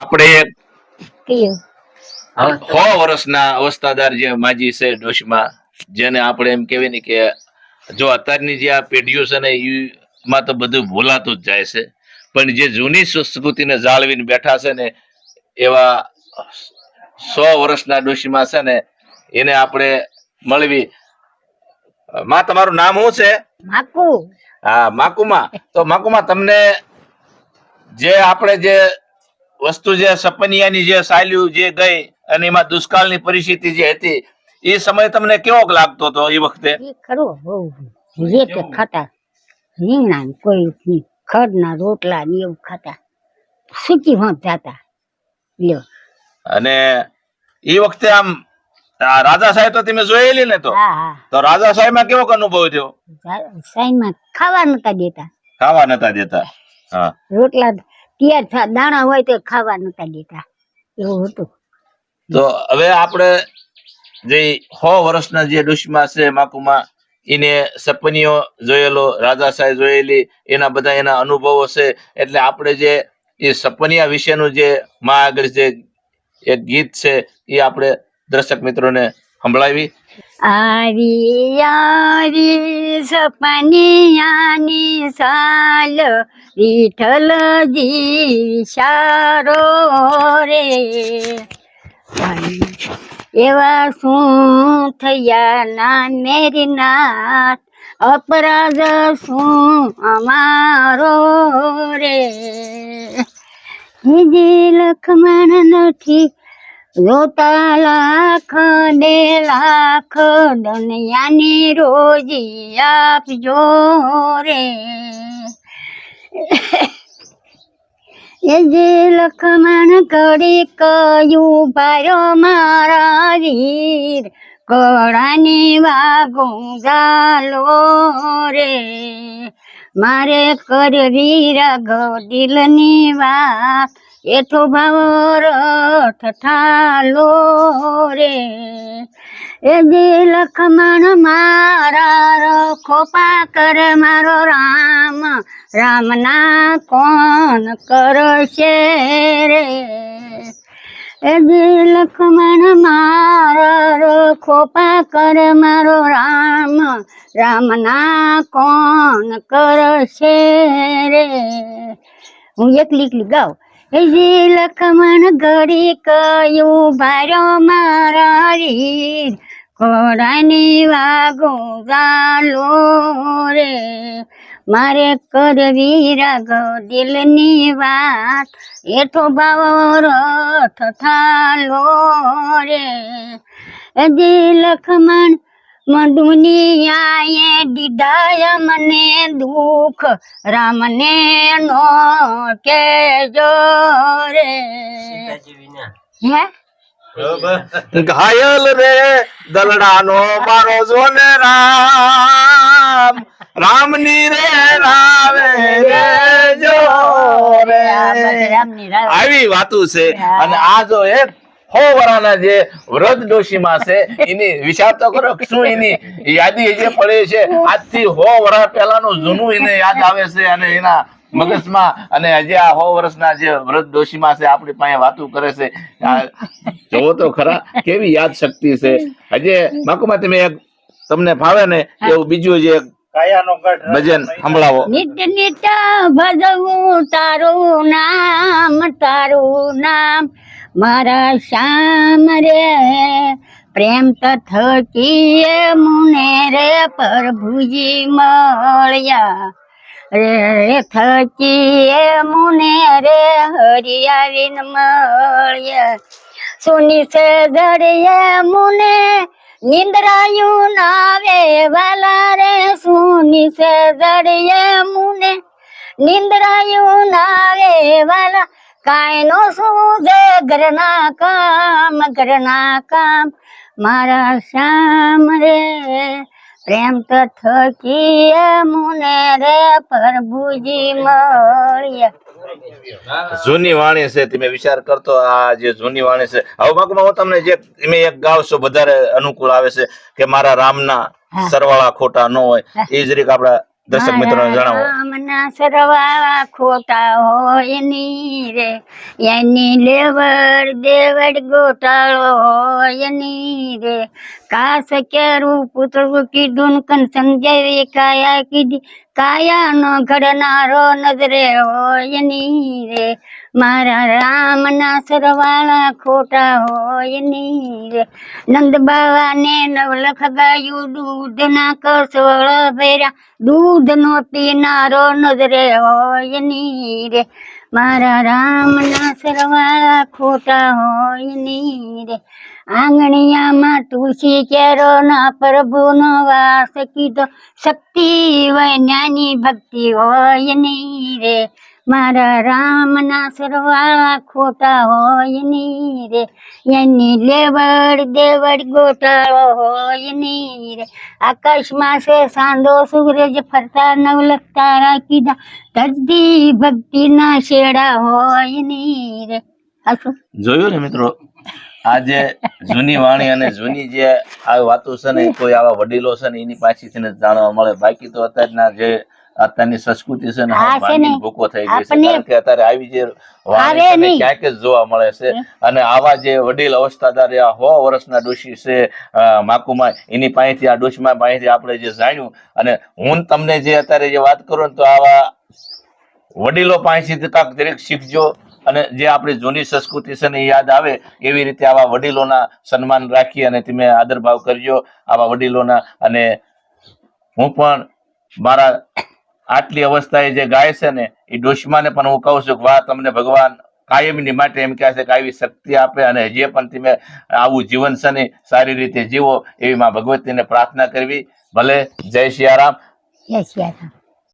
આપણે સો વર્ષના અવસ્થાદાર જે માજી છે ડોશમાં જેને આપણે એમ કહેવાય ને કે જો અત્યારની જે આ પેઢીઓ છે ને એમાં તો બધું ભૂલાતું જ જાય છે. પણ જે જૂની સંસ્કૃતિને જાળવીને બેઠા છે ને એવા સો વર્ષના ડોશીમાં છે ને એને આપણે મળવી. માં તમારું નામ શું છે? માકુ. હા માકુમા. તો માકુમા તમને જે આપણે જે વસ્તુ જે સપનિયાની જે સાલ્યું જે ગઈ અને એમાં દુષ્કાળની પરિસ્થિતિ જે હતી એ સમય તમને કેવો લાગતો હતો એ વખતે? ખરો જે. તે ખાતા રીંગણા ના કોઈ ખડના રોટલા ને એવું ખાતા. સૂકી હોત જાતા. લ્યો. અને એ વખતે આમ રાજા સાહેબ તો તમે જોયેલી ને તો? તો રાજા સાહેબમાં કેવો અનુભવ થયો? સાઈમાં ખાવા નતા દેતા. ખાવા નતા દેતા. હા. રોટલા તૈયાર દાણા હોય તો ખાવા નતા દેતા એવું હતું. તો હવે આપણે જે સો વર્ષના જે ડુશ્મા છે માકુમાં, એને સપનીઓ જોયેલો, રાજા સાહેબ જોયેલી, એના બધા એના અનુભવો છે. એટલે આપણે જે એ સપનિયા વિશેનું જે માં આગળ જે એક ગીત છે, એ આપણે દર્શક મિત્રોને સંભળાવી. આવી સપનિયાની સાલ વિઠ્ઠલજી સારો રે. એવા શું થયા ના, મેરી નાથ અપરાધ શું અમારો રે? લખમણ નથી રોતા લાખ ને લાખ દુનિયાની રોજી આપજો રે. એ જે લખમણ કરી કયું ભાર્યો મારા વીર કળાની વાગો ગાલો રે. મારે કરવી રાઘવ દિલની વાત એઠો ભાવ રથ ઠાલો રે. એ જે લખમણ મારા રખો કરે મારો રામ, રામના કોણ કરશે રે? એ જે લખમણ મારા રખો કરે મારો રામ, રામના કોણ કરશે રે? હું એકલી એકલી ગાઉં. લખમણ ઘડી કયું ભારો મારા રીર ઘોડાની વાગો ગાલો રે. મારે કરવી રાઘવ દિલની વાત. એઠો ભાવ રથ થાલો રે. લખમણ દુનિયાએ દીધાય મને દુઃખ. રામને નો કેજો રે. ઘાયલ રે દલડાનો મારો જોને રામ. રામની રે રાવે રે જો રે. આવી વાતું છે. અને આ જો એક હો વરાના જે વ્રત ડોશીમાં છે એની વિચાર તો કરો શું એની યાદી જે પડે છે? આજથી હો વરા પહેલાનું જૂનું એને યાદ આવે છે અને એના મગજમાં અને હજી આ સો વર્ષના જે વ્રત ડોશીમાં છે આપણી પાસે વાતું કરે છે. જોવો તો ખરા કેવી યાદ શક્તિ છે. હજે બાકુમાં તમે એક તમને ફાવે ને એવું બીજું જે ભજન સંભળાવો. નિત્ય નિત્ય ભજવું તારું નામ તારું નામ. મારા શ્યામ રે, પ્રેમ થકી મુને રે, પ્રભુજી મળ્યા. રે થકી મુને રે હરિયાવીન મળ્યા. સુની છે જડીએ મુને, નિંદ્રાયું નાવે વાલા રે. સુની છે જડીએ મુને, નિંદ્રાયું નાવે વાલા કાંઈ નો સૂજે ઘરના કામ ઘરના કામ. મારા શ્યામ રે પ્રેમ તો થકી મુને રે પ્રભુજી મળ્યા જૂની વાણી છે તમે વિચાર કરતો આ જે જૂની વાણી છે. હવે બાકુમાં હું તમને જે તમે એક ગાવશો વધારે અનુકૂળ આવે છે કે મારા રામના. સરવાળા ખોટા ન હોય. એ રીતે આપડા દર્શક મિત્રોને જણાવો. રામના સરવા ખોટા હોયની રે. એની લેવડ દેવડ ગોટાળો હોયની રે. કાસ કેરું પૂતળું કીધું કન સમજાવી કાયા કીધી. કાયા નો ઘડનારો નજરે હોયની રે. મારા રામના સરવાળા ખોટા હોયની રે. નંદ બાવા ને નવલખ ગાયું દૂધ ના કસવળ ભર્યા. દૂધ નો પીનારો નજરે હોયની રે. મારા રામના સરવાળા ખોટા હોયની રે. આંગણિયામાં તુલસી કેરો ના પ્રભુ નો વાસ કીધો, શક્તિ વૈજ્ઞાની ભક્તિ હોયની રે. મારા રામના સરવાળા ખોટા હોયની રે. એની લેવડ દેવડ ગોટાળો હોયની રે. આકાશમાં છે સાંદો સૂરજ ફરતા નવલક તારા કીધા ધરતી ભક્તિના શેડા હોયની રે? જોયું ને મિત્રો? આજે જૂની વાણી અને જૂની જે આ વાતો છે ને, કોઈ આવા વડીલો છે ને, એની પાસેથી જાણવા મળે. બાકી તો અત્યારના જે અત્યારની સંસ્કૃતિ છે ને ભૂકો થઈ ગઈ છે. કારણ કે અત્યારે આવી જે વાણી. ક્યાંક જ જોવા મળે છે. અને આવા જે વડીલ અવસ્થાદાર આ સો વર્ષના ડોશી છે માકુમાં એની પાસેથી આ ડોશીમાં પાસેથી આપણે જે જાણ્યું અને હું તમને જે અત્યારે જે વાત કરું તો આવા વડીલો પાસેથી કાંક દરેક શીખજો અને જે આપણી જૂની સંસ્કૃતિ છે ને યાદ આવે એવી રીતે આવા વડીલોના સન્માન રાખી અને તમે આદરભાવ કરજો આવા વડીલોના. અને હું પણ મારા આટલી અવસ્થાએ જે ગાય છે ને, એ ડોશમાને પણ હું કહું છું કે વાહ, તમને ભગવાન કાયમની માટે એમ કહે છે કે આવી શક્તિ આપે અને જે પણ તમે આવું જીવન છે ને, સારી રીતે જીવો એવી માં ભગવતીને પ્રાર્થના કરવી. ભલે, જય સિયારામ જય શ્રી રામ.